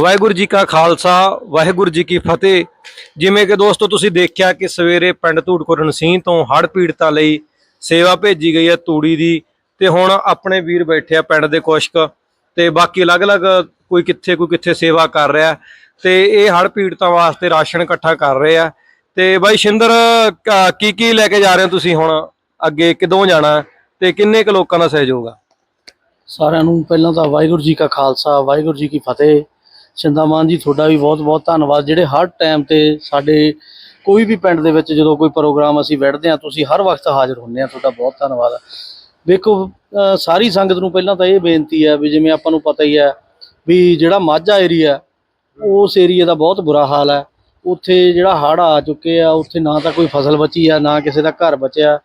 ਵਾਹਿਗੁਰੂ ਜੀ ਕਾ ਖਾਲਸਾ, ਵਾਹਿਗੁਰੂ ਜੀ ਕੀ ਫਤਿਹ। ਜਿਵੇਂ ਕਿ ਦੋਸਤੋ, ਤੁਸੀਂ ਦੇਖਿਆ ਕਿ ਸਵੇਰੇ ਪਿੰਡ ਧੂੜਕੋਟ ਨਸੀਂ ਤੋਂ ਹੜ੍ਹ ਪੀੜਤਾਂ ਲਈ ਸੇਵਾ ਭੇਜੀ ਗਈ ਹੈ ਤੂੜੀ ਦੀ ਤੇ ਹੁਣ ਆਪਣੇ ਵੀਰ ਬੈਠੇ ਆ ਪਿੰਡ ਦੇ ਕੁਸ਼ਕ ਤੇ ਬਾਕੀ ਅਲੱਗ-ਅਲੱਗ ਕੋਈ ਕਿੱਥੇ ਕੋਈ ਕਿੱਥੇ ਸੇਵਾ ਕਰ ਰਿਹਾ। ਤੇ ਇਹ ਹੜ੍ਹ ਪੀੜਤਾਂ ਵਾਸਤੇ ਰਾਸ਼ਨ ਇਕੱਠਾ ਕਰ ਰਹੇ ਆ। ਤੇ ਬਾਈ ਸ਼ਿੰਦਰ ਕੀ ਕੀ ਲੈ ਕੇ ਜਾ ਰਹੇ ਹੋ ਤੁਸੀਂ ਹੁਣ ਅੱਗੇ? ਕਿਦੋਂ ਜਾਣਾ? ਤੇ ਕਿੰਨੇ ਕੁ ਲੋਕਾਂ ਦਾ ਸਹਿਯੋਗ ਆ? ਸਾਰਿਆਂ ਨੂੰ ਪਹਿਲਾਂ ਤਾਂ ਵਾਹਿਗੁਰੂ ਜੀ ਕਾ ਖਾਲਸਾ, ਵਾਹਿਗੁਰੂ ਜੀ ਕੀ ਫਤਿਹ। ਚਿੰਤਾਮਾਨ ਜੀ, ਤੁਹਾਡਾ ਵੀ ਬਹੁਤ-ਬਹੁਤ ਧੰਨਵਾਦ। ਜਿਹੜੇ ਹਰ ਟਾਈਮ ਤੇ ਸਾਡੇ ਕੋਈ ਵੀ ਪਿੰਡ ਦੇ ਵਿੱਚ ਜਦੋਂ ਕੋਈ ਪ੍ਰੋਗਰਾਮ ਅਸੀਂ ਵੜਦੇ ਆ ਤੁਸੀਂ ਹਰ ਵਕਤ ਹਾਜ਼ਰ ਹੁੰਦੇ ਆ ਤੁਹਾਡਾ ਬਹੁਤ ਧੰਨਵਾਦ। ਵੇਖੋ ਸਾਰੀ ਸੰਗਤ ਨੂੰ ਪਹਿਲਾਂ ਤਾਂ ਇਹ ਬੇਨਤੀ ਹੈ ਵੀ ਜਿਵੇਂ ਆਪਾਂ ਨੂੰ ਪਤਾ ਹੀ ਹੈ ਵੀ ਜਿਹੜਾ ਮਾਝਾ ਏਰੀਆ ਉਸ ਏਰੀਆ ਦਾ ਬਹੁਤ ਬੁਰਾ ਹਾਲ ਹੈ। ਉੱਥੇ ਜਿਹੜਾ ਹੜ੍ਹ ਆ ਚੁੱਕੇ ਆ, ਉੱਥੇ ਨਾ ਤਾਂ ਕੋਈ ਫਸਲ ਬਚੀ ਆ, ਨਾ ਕਿਸੇ ਦਾ ਘਰ ਬਚਿਆ।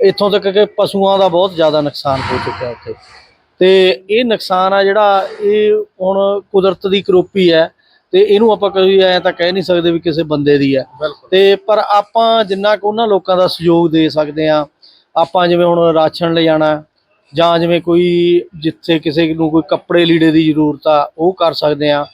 ਇੱਥੋਂ ਤੱਕ ਕਿ ਪਸ਼ੂਆਂ ਦਾ ਬਹੁਤ ਜ਼ਿਆਦਾ ਨੁਕਸਾਨ ਹੋ ਚੁੱਕਿਆ ਉੱਥੇ। ਤੇ ਇਹ ਨੁਕਸਾਨ ਆ ਜਿਹੜਾ ਇਹ ਹੁਣ ਕੁਦਰਤ ਦੀ ਕਰੋਪੀ ਹੈ ਤੇ ਇਹਨੂੰ ਆਪਾਂ ਕੋਈ ਐ ਤਾਂ ਕਹਿ ਨਹੀਂ ਸਕਦੇ ਵੀ ਕਿਸੇ ਬੰਦੇ ਦੀ ਹੈ। ਤੇ ਪਰ ਆਪਾਂ ਜਿੰਨਾ ਕੁ ਉਹਨਾਂ ਲੋਕਾਂ ਦਾ ਸਹਿਯੋਗ ਦੇ ਸਕਦੇ ਆ ਆਪਾਂ ਜਿਵੇਂ ਹੁਣ ਰਾਸ਼ਨ ਲੈ ਜਾਣਾ ਜਾਂ ਜਿਵੇਂ ਕੋਈ ਜਿੱਥੇ ਕਿਸੇ ਨੂੰ ਕੋਈ ਕੱਪੜੇ ਲੀੜੇ ਦੀ ਜ਼ਰੂਰਤ ਆ ਉਹ ਕਰ ਸਕਦੇ ਆ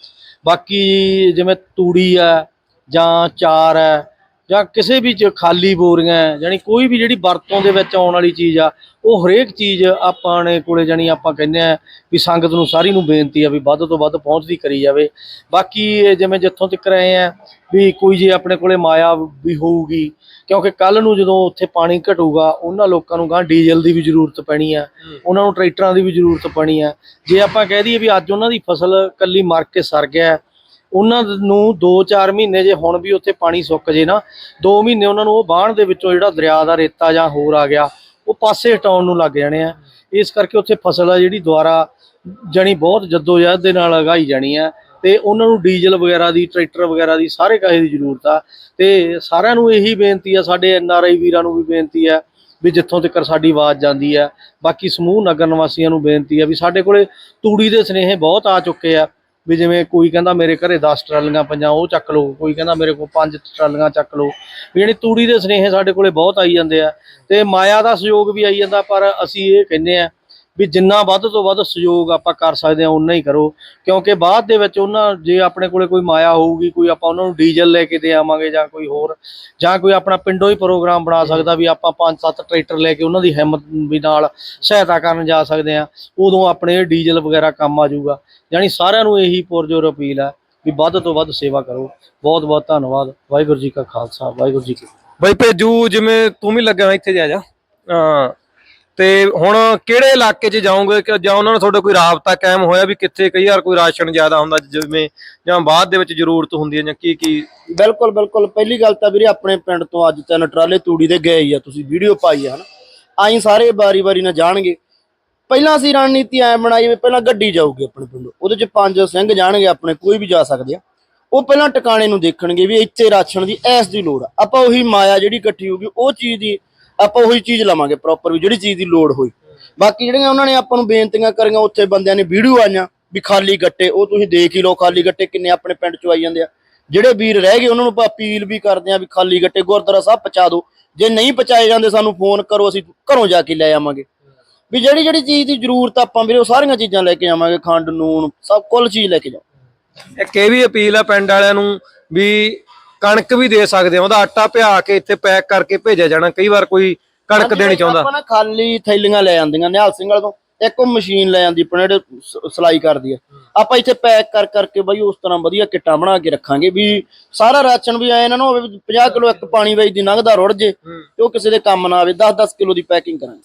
ਬਾਕੀ ਜਿਵੇਂ ਤੂੜੀ ਆ ਜਾਂ ਚਾਰ ਹੈ ਜਾਂ ਕਿਸੇ ਵੀ ਚ ਖਾਲੀ ਬੋਰੀਆਂ ਜਾਣੀ ਕੋਈ ਵੀ ਜਿਹੜੀ ਵਰਤੋਂ ਦੇ ਵਿੱਚ ਆਉਣ ਵਾਲੀ ਚੀਜ਼ ਆ ਉਹ ਹਰੇਕ ਚੀਜ਼ ਆਪਾਂ ਨੇ ਕੋਲੇ ਜਾਣੀ ਆਪਾਂ ਕਹਿੰਦੇ ਆ ਵੀ ਸੰਗਤ ਨੂੰ ਸਾਰੀ ਨੂੰ ਬੇਨਤੀ ਆ ਵੀ ਵੱਧ ਤੋਂ ਵੱਧ ਪਹੁੰਚਦੀ ਕਰੀ ਜਾਵੇ। ਬਾਕੀ ਜਿਵੇਂ ਜਿੱਥੋਂ ਤੱਕ ਰਹੇ ਆ ਵੀ ਕੋਈ ਜੇ ਆਪਣੇ ਕੋਲੇ ਮਾਇਆ ਵੀ ਹੋਊਗੀ ਕਿਉਂਕਿ ਕੱਲ ਨੂੰ ਜਦੋਂ ਉੱਥੇ ਪਾਣੀ ਘਟੂਗਾ ਉਹਨਾਂ ਲੋਕਾਂ ਨੂੰ ਗਾਂ ਡੀਜ਼ਲ ਦੀ ਵੀ ਜ਼ਰੂਰਤ ਪੈਣੀ ਆ ਉਹਨਾਂ ਨੂੰ ਟਰੈਕਟਰਾਂ ਦੀ ਵੀ ਜ਼ਰੂਰਤ ਪੈਣੀ ਆ। ਜੇ ਆਪਾਂ ਕਹਿ ਦਈਏ ਵੀ ਅੱਜ ਉਹਨਾਂ ਦੀ ਫਸਲ ਕੱਲੀ ਮਰ ਕੇ ਸਰ ਗਿਆ ਉਹਨਾਂ ਨੂੰ 2-4 ਮਹੀਨੇ ਜੇ ਹੁਣ ਵੀ ਉੱਥੇ ਪਾਣੀ ਸੁੱਕ ਜੇ ਨਾ 2 ਮਹੀਨੇ ਉਹਨਾਂ ਨੂੰ ਉਹ ਬਾਣ ਦੇ ਵਿੱਚੋਂ ਜਿਹੜਾ ਦਰਿਆ ਦਾ ਰੇਤਾ ਜਾਂ ਹੋਰ ਆ ਗਿਆ, ਉਹ ਪਾਸੇ ਹਟਾਉਣ ਨੂੰ ਲੱਗ ਜਾਣੇ ਆ। ਇਸ ਕਰਕੇ ਉੱਥੇ ਫਸਲ ਆ ਜਿਹੜੀ ਦੁਆਰਾ ਜਣੀ ਬਹੁਤ ਜਦੋਜਹਿਦ ਦੇ ਨਾਲ ਲਗਾਈ ਜਾਣੀ ਆ ਤੇ ਉਹਨਾਂ ਨੂੰ ਡੀਜ਼ਲ ਵਗੈਰਾ ਦੀ, ਟਰੈਕਟਰ ਵਗੈਰਾ ਦੀ ਸਾਰੇ ਕਾਹੇ ਦੀ ਜ਼ਰੂਰਤ ਆ। ਤੇ ਸਾਰਿਆਂ ਨੂੰ ਇਹੀ ਬੇਨਤੀ ਆ, ਸਾਡੇ ਐਨ ਆਰ ਆਈ ਵੀਰਾਂ ਨੂੰ ਵੀ ਬੇਨਤੀ ਆ ਵੀ ਜਿੱਥੋਂ ਤੱਕ ਸਾਡੀ ਆਵਾਜ਼ ਜਾਂਦੀ ਆ। ਬਾਕੀ ਸਮੂਹ ਨਗਰ ਨਿਵਾਸੀਆਂ ਨੂੰ ਬੇਨਤੀ ਆ ਵੀ ਸਾਡੇ ਕੋਲੇ ਤੂੜੀ ਦੇ ਸਨੇਹ ਬਹੁਤ ਆ ਚੁੱਕੇ ਆ। ਵੀ ਜਿਵੇਂ ਕੋਈ ਕਹਿੰਦਾ ਮੇਰੇ ਘਰੇ 10 ਟਰਾਲੀਆਂ ਪੰਜਾਂ ਉਹ ਚੱਕ ਲਓ। ਕੋਈ ਕਹਿੰਦਾ ਮੇਰੇ ਕੋਲ 5 ਟਰਾਲੀਆਂ ਚੱਕ ਲਓ। ਵੀ ਜਿਹੜੀ ਤੂੜੀ ਦੇ ਸਨੇਹ ਸਾਡੇ ਕੋਲੇ ਬਹੁਤ ਆਈ ਜਾਂਦੇ ਆ। ਤੇ ਮਾਇਆ ਦਾ ਸਹਿਯੋਗ ਵੀ ਆਈ ਜਾਂਦਾ, ਪਰ ਅਸੀਂ ਇਹ ਕਹਿੰਦੇ ਆ ਵੀ ਜਿੰਨਾ ਵੱਧ ਤੋਂ ਵੱਧ ਸਹਿਯੋਗ ਆਪਾਂ ਕਰ ਸਕਦੇ ਆ ਉਨਾ ਹੀ ਕਰੋ। ਕਿਉਂਕਿ ਬਾਅਦ ਦੇ ਵਿੱਚ ਉਹਨਾਂ ਜੇ ਆਪਣੇ ਕੋਲੇ ਕੋਈ ਮਾਇਆ ਹੋਊਗੀ ਕੋਈ ਆਪਾਂ ਉਹਨਾਂ ਨੂੰ ਡੀਜ਼ਲ ਲੈ ਕੇ ਦੇ ਆਵਾਂਗੇ ਜਾਂ ਕੋਈ ਹੋਰ ਜਾਂ ਕੋਈ ਆਪਣਾ ਪਿੰਡੋਂ ਹੀ ਪ੍ਰੋਗਰਾਮ ਬਣਾ ਸਕਦਾ ਵੀ ਆਪਾਂ ਪੰਜ ਸੱਤ ਟਰੈਕਟਰ ਲੈ ਕੇ ਉਹਨਾਂ ਦੀ ਹਿੰਮਤ ਵੀ ਨਾਲ ਸਹਾਇਤਾ ਕਰਨ ਜਾ ਸਕਦੇ ਆ ਉਦੋਂ ਆਪਣੇ ਡੀਜ਼ਲ ਵਗੈਰਾ ਕੰਮ ਆ ਜਾਊਗਾ। ਯਾਨੀ ਸਾਰਿਆਂ ਨੂੰ ਇਹੀ ਪੁਰਜੋਰ ਅਪੀਲ ਹੈ ਵੀ ਵੱਧ ਤੋਂ ਵੱਧ ਸੇਵਾ ਕਰੋ। ਬਹੁਤ ਬਹੁਤ ਧੰਨਵਾਦ। ਵਾਹਿਗੁਰੂ ਜੀ ਕਾ ਖਾਲਸਾ ਵਾਹਿਗੁਰੂ ਜੀ ਕੀ। ਬਈ ਭੇਜੂ ਜਿਵੇਂ ਤੂੰ ਵੀ ਲੱਗਿਆ ਇੱਥੇ ਜਾ ਜਾ। ਹਾਂ। ਤੇ ਹੁਣ ਕਿਹੜੇ ਇਲਾਕੇ 'ਚ ਜਾਓਗੇ ਕਿ ਜਾਂ ਉਹਨਾਂ ਨਾਲ ਤੁਹਾਡਾ ਕੋਈ ਰਾਬਤਾ ਕਾਇਮ ਹੋਇਆ ਵੀ ਕਿੱਥੇ ਕਈ ਵਾਰ ਕੋਈ ਰਾਸ਼ਨ ਜ਼ਿਆਦਾ ਹੁੰਦਾ ਜਿਵੇਂ ਜਾਂ ਬਾਅਦ ਦੇ ਵਿੱਚ ਜ਼ਰੂਰਤ ਹੁੰਦੀ ਹੈ ਜਾਂ ਕੀ ਕੀ? ਬਿਲਕੁਲ ਬਿਲਕੁਲ। ਪਹਿਲੀ ਗੱਲ ਤਾਂ ਵੀਰੇ ਆਪਣੇ ਪਿੰਡ ਤੋਂ ਅੱਜ ਤਿੰਨ ਟਰਾਲੇ ਤੂੜੀ ਦੇ ਗਏ ਹੀ ਆ, ਤੁਸੀਂ ਵੀਡੀਓ ਪਾਈ ਆ ਹਨਾ। ਆਈ ਸਾਰੇ ਬਾਰੀ-ਬਾਰੀ ਨਾਲ ਜਾਣਗੇ। ਪਹਿਲਾਂ ਅਸੀਂ ਰਣਨੀਤੀ ਐ ਬਣਾਈ ਵੀ ਪਹਿਲਾਂ ਗੱਡੀ ਜਾਊਗੀ ਆਪਣੇ ਪਿੰਡ। ਉਹਦੇ ਚ ਪੰਜ ਸਿੰਘ ਜਾਣਗੇ ਆਪਣੇ, ਕੋਈ ਵੀ ਜਾ ਸਕਦੇ ਆ। ਉਹ ਪਹਿਲਾਂ ਟਿਕਾਣੇ ਨੂੰ ਦੇਖਣਗੇ ਵੀ ਇੱਥੇ ਰਾਸ਼ਨ ਦੀ, ਐਸ ਦੀ ਲੋੜ ਆ। ਆਪਾਂ ਉਹੀ ਮਾਇਆ ਜਿਹੜੀ ਇਕੱਠੀ ਹੋਊਗੀ, ਉਹ ਚੀਜ਼ ਦੀ ਆਪਾਂ ਉਹੀ ਚੀਜ਼ ਲਵਾਂਗੇ ਪ੍ਰੋਪਰ ਵੀ ਜਿਹੜੀ ਚੀਜ਼ ਦੀ ਲੋੜ ਹੋਈ। ਬਾਕੀ ਜਿਹੜੀਆਂ ਉਹਨਾਂ ਨੇ ਆਪਾਂ ਨੂੰ ਬੇਨਤੀਆਂ ਕਰੀਆਂ, ਉੱਥੇ ਬੰਦਿਆਂ ਨੇ ਵੀਡੀਓ ਆਈਆਂ ਵੀ ਖਾਲੀ ਗੱਟੇ, ਉਹ ਤੁਸੀਂ ਦੇਖ ਹੀ ਲਓ ਖਾਲੀ ਗੱਟੇ ਕਿੰਨੇ ਆਪਣੇ ਪਿੰਡ ਚੋਂ ਆਈ ਜਾਂਦੇ ਆ। ਜਿਹੜੇ ਵੀਰ ਰਹਿ ਗਏ, ਉਹਨਾਂ ਨੂੰ ਆਪਾਂ ਅਪੀਲ ਵੀ ਕਰਦੇ ਆ ਵੀ ਖਾਲੀ ਗੱਟੇ ਗੁਰਦੁਆਰਾ ਸਾਹਿਬ ਪਹੁੰਚਾ ਦਿਓ। ਜੇ ਨਹੀਂ ਪਹੁੰਚਾਏ ਜਾਂਦੇ ਸਾਨੂੰ ਫੋਨ ਕਰੋ, ਅਸੀਂ ਘਰੋਂ ਜਾ ਕੇ ਲੈ ਆਵਾਂਗੇ। ਵੀ ਜਿਹੜੀ ਜਿਹੜੀ ਚੀਜ਼ ਦੀ ਜ਼ਰੂਰਤ ਆਪਾਂ ਵੀਰੇ, ਉਹ ਸਾਰੀਆਂ ਚੀਜ਼ਾਂ ਲੈ ਕੇ ਆਵਾਂਗੇ, ਖੰਡ ਨੂਨ ਸਭ ਕੁੱਲ ਚੀਜ਼ ਲੈ ਕੇ ਜਾਓ। ਇੱਕ ਇਹ ਵੀ ਅਪੀਲ ਆ ਪਿੰਡ ਵਾਲਿਆਂ ਨੂੰ ਵੀ ਕਣਕ ਵੀ ਦੇ ਸਕਦੇ ਆ ਉਹਦਾ ਆਟਾ ਪਿਆ ਕੇ ਇੱਥੇ ਪੈਕ ਕਰਕੇ ਭੇਜਿਆ ਜਾਣਾ ਕਈ ਵਾਰ ਕੋਈ ਕਣਕ ਦੇਣੀ ਚਾਹੁੰਦਾ। ਆਪਾਂ ਨਾ ਖਾਲੀ ਥੈਲੀਆਂ ਲੈ ਜਾਂਦੀਆਂ ਨਿਹਾਲ ਸਿੰਘ ਵਾਲੇ ਤੋਂ ਇੱਕ ਉਹ ਮਸ਼ੀਨ ਲੈ ਜਾਂਦੀ ਆਪਣੇ ਜਿਹੜੇ ਸਿਲਾਈ ਕਰਦੀ ਆ। ਆਪਾਂ ਇੱਥੇ ਪੈਕ ਕਰ ਕਰਕੇ ਬਈ ਉਸ ਤਰ੍ਹਾਂ ਵਧੀਆ ਕਿੱਟਾਂ ਬਣਾ ਕੇ ਰੱਖਾਂਗੇ ਵੀ ਸਾਰਾ ਰਾਸ਼ਨ ਵੀ ਐ ਨਾ ਨਾ ਹੋਵੇ ਵੀ 50 ਕਿਲੋ ਇੱਕ ਪਾਣੀ ਵਿੱਚ ਦੀ ਲੰਘਦਾ ਰੁੜ ਜੇ ਤੇ ਉਹ ਕਿਸੇ ਦੇ ਕੰਮ ਨਾ ਆਵੇ 10-10 ਕਿਲੋ ਦੀ ਪੈਕਿੰਗ ਕਰਾਂਗੇ।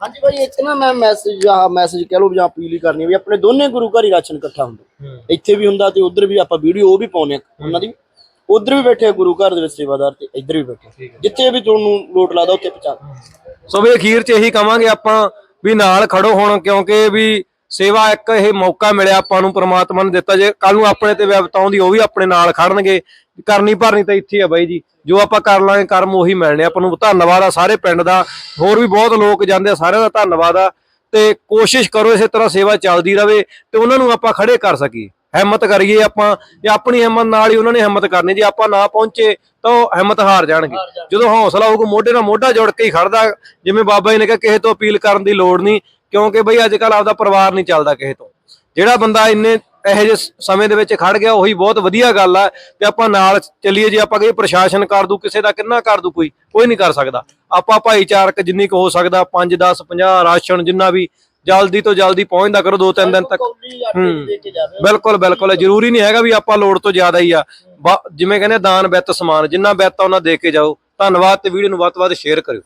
ਹਾਂਜੀ ਬਾਈ ਇੱਕ ਨਾ ਮੈਂ ਮੈਸੇਜ ਆ ਮੈਸੇਜ ਕਹਿ ਲਓ ਜਾਂ ਅਪੀਲ ਹੀ ਕਰਨੀ ਵੀ ਆਪਣੇ ਦੋਨੇ ਗੁਰੂ ਘਰ ਹੀ ਰਾਸ਼ਨ ਇਕੱਠਾ ਹੁੰਦਾ। ਇੱਥੇ ਵੀ ਹੁੰਦਾ ਤੇ ਉਧਰ ਵੀ ਆਪਾਂ ਵੀਡੀਓ ਉਹ ਵੀ ਪਾਉਨੇ ਆ ਉਹਨਾਂ ਦੀ। ਉਧਰ ਵੀ ਬੈਠੇ ਆ ਗੁਰੂ ਘਰ ਦੇ ਵਿੱਚ ਸੇਵਾਦਾਰ ਤੇ ਇੱਧਰ ਵੀ ਬੈਠੇ ਆ। ਜਿੱਥੇ ਵੀ ਤੁਹਾਨੂੰ ਲੋਟ ਲਾਦਾ ਉੱਥੇ ਪਹੁੰਚਾ। ਸੋ ਵੀ ਅਖੀਰ 'ਚ ਇਹੀ ਕਵਾਂਗੇ ਆਪਾਂ ਵੀ ਨਾਲ ਖੜੋ ਹੁਣ ਕਿਉਂਕਿ ਵੀ ਸੇਵਾ ਇੱਕ ਇਹ ਮੌਕਾ ਮਿਲਿਆ ਆਪਾਂ ਨੂੰ ਪ੍ਰਮਾਤਮਾ ਨੇ ਦਿੱਤਾ। ਜੇ ਕੱਲ ਨੂੰ ਆਪਣੇ ਤੇ ਵਿਪਤਾ ਆਉਂਦੀ ਉਹ ਵੀ ਆਪਣੇ ਨਾਲ ਖੜਨਗੇ। ਕਰਨੀ ਭਰਨੀ ਤਾਂ ਇੱਥੇ ਆ ਬਾਈ ਜੀ। ਜੋ ਆਪਾਂ ਕਰ ਲਾਂਗੇ ਕਰਮ ਉਹੀ ਮਿਲਣੇ ਆਪਾਂ ਨੂੰ ਧੰਨਵਾਦ ਆ ਸਾਰੇ ਪਿੰਡ ਦਾ। ਹੋਰ ਵੀ ਬਹੁਤ ਲੋਕ ਜਾਂਦੇ ਆ ਸਾਰਿਆਂ ਦਾ ਧੰਨਵਾਦ ਆ। ਤੇ ਕੋਸ਼ਿਸ਼ ਕਰੋ ਇਸੇ ਤਰ੍ਹਾਂ ਸੇਵਾ ਚੱਲਦੀ ਰਵੇ ਤੇ ਉਹਨਾਂ ਨੂੰ ਆਪਾਂ ਖੜੇ ਕਰ ਸਕੀਏ। ਹਿੰਮਤ ਕਰੀਏ ਆਪਾਂ ਜੇ ਆਪਣੀ ਹਿੰਮਤ ਨਾਲ ਹੀ ਉਹਨਾਂ ਨੇ ਹਿੰਮਤ ਕਰਨੀ। ਜੇ ਆਪਾਂ ਨਾ ਪਹੁੰਚੇ ਤਾਂ ਉਹ ਹਿੰਮਤ ਹਾਰ ਜਾਣਗੇ। ਜਦੋਂ ਹੌਸਲਾ ਹੋਊਗਾ ਮੋਢੇ ਨਾਲ ਮੋਢਾ ਜੋੜ ਕੇ ਹੀ ਖੜਦਾ। ਜਿਵੇਂ ਬਾਬਾ ਜੀ ਨੇ ਕਿਹਾ ਕਿਸੇ ਤੋਂ ਅਪੀਲ ਕਰਨ ਦੀ ਲੋੜ ਨਹੀਂ ਕਿਉਂਕਿ ਬਈ ਅੱਜ ਕੱਲ ਆਪਦਾ ਪਰਿਵਾਰ ਨਹੀਂ ਚੱਲਦਾ ਕਿਸੇ ਤੋਂ। ਜਿਹੜਾ ਬੰਦਾ ਇੰਨੇ ਇਹੋ ਜਿਹੇ ਸਮੇਂ ਦੇ ਵਿੱਚ ਖੜ ਗਿਆ ਉਹੀ ਬਹੁਤ ਵਧੀਆ ਗੱਲ ਆ। ਤੇ ਆਪਾਂ ਨਾਲ ਚੱਲੀਏ ਜੇ ਆਪਾਂ ਕਹੀਏ ਪ੍ਰਸ਼ਾਸਨ ਕਰ ਦੂ ਕਿਸੇ ਦਾ ਕਿੰਨਾ ਕਰ ਦੂ ਕੋਈ ਕੋਈ ਨਹੀਂ ਕਰ ਸਕਦਾ। ਆਪਾਂ ਭਾਈਚਾਰਕ ਜਿੰਨੀ ਕੁ ਹੋ ਸਕਦਾ 5 10 50 ਰਾਸ਼ਨ ਜਿੰਨਾ ਵੀ ਜਲਦੀ ਤੋਂ ਜਲਦੀ ਪਹੁੰਚਦਾ ਕਰੋ ਦੋ ਤਿੰਨ ਦਿਨ ਤੱਕ। ਜਾਵੇ। ਬਿਲਕੁਲ ਬਿਲਕੁਲ। ਜ਼ਰੂਰੀ ਨਹੀਂ ਹੈਗਾ ਵੀ ਆਪਾਂ ਲੋੜ ਤੋਂ ਜ਼ਿਆਦਾ ਹੀ ਆ। ਜਿਵੇਂ ਕਹਿੰਦੇ ਦਾਨ ਵਿੱਤ ਸਮਾਨ ਜਿੰਨਾ ਵਿੱਤ ਆ ਉਹਨਾਂ ਦੇ ਕੇ ਜਾਓ। ਧੰਨਵਾਦ ਤੇ ਵੀਡੀਓ ਨੂੰ ਵੱਧ ਤੋਂ ਵੱਧ ਸ਼ੇਅਰ ਕਰਿਓ।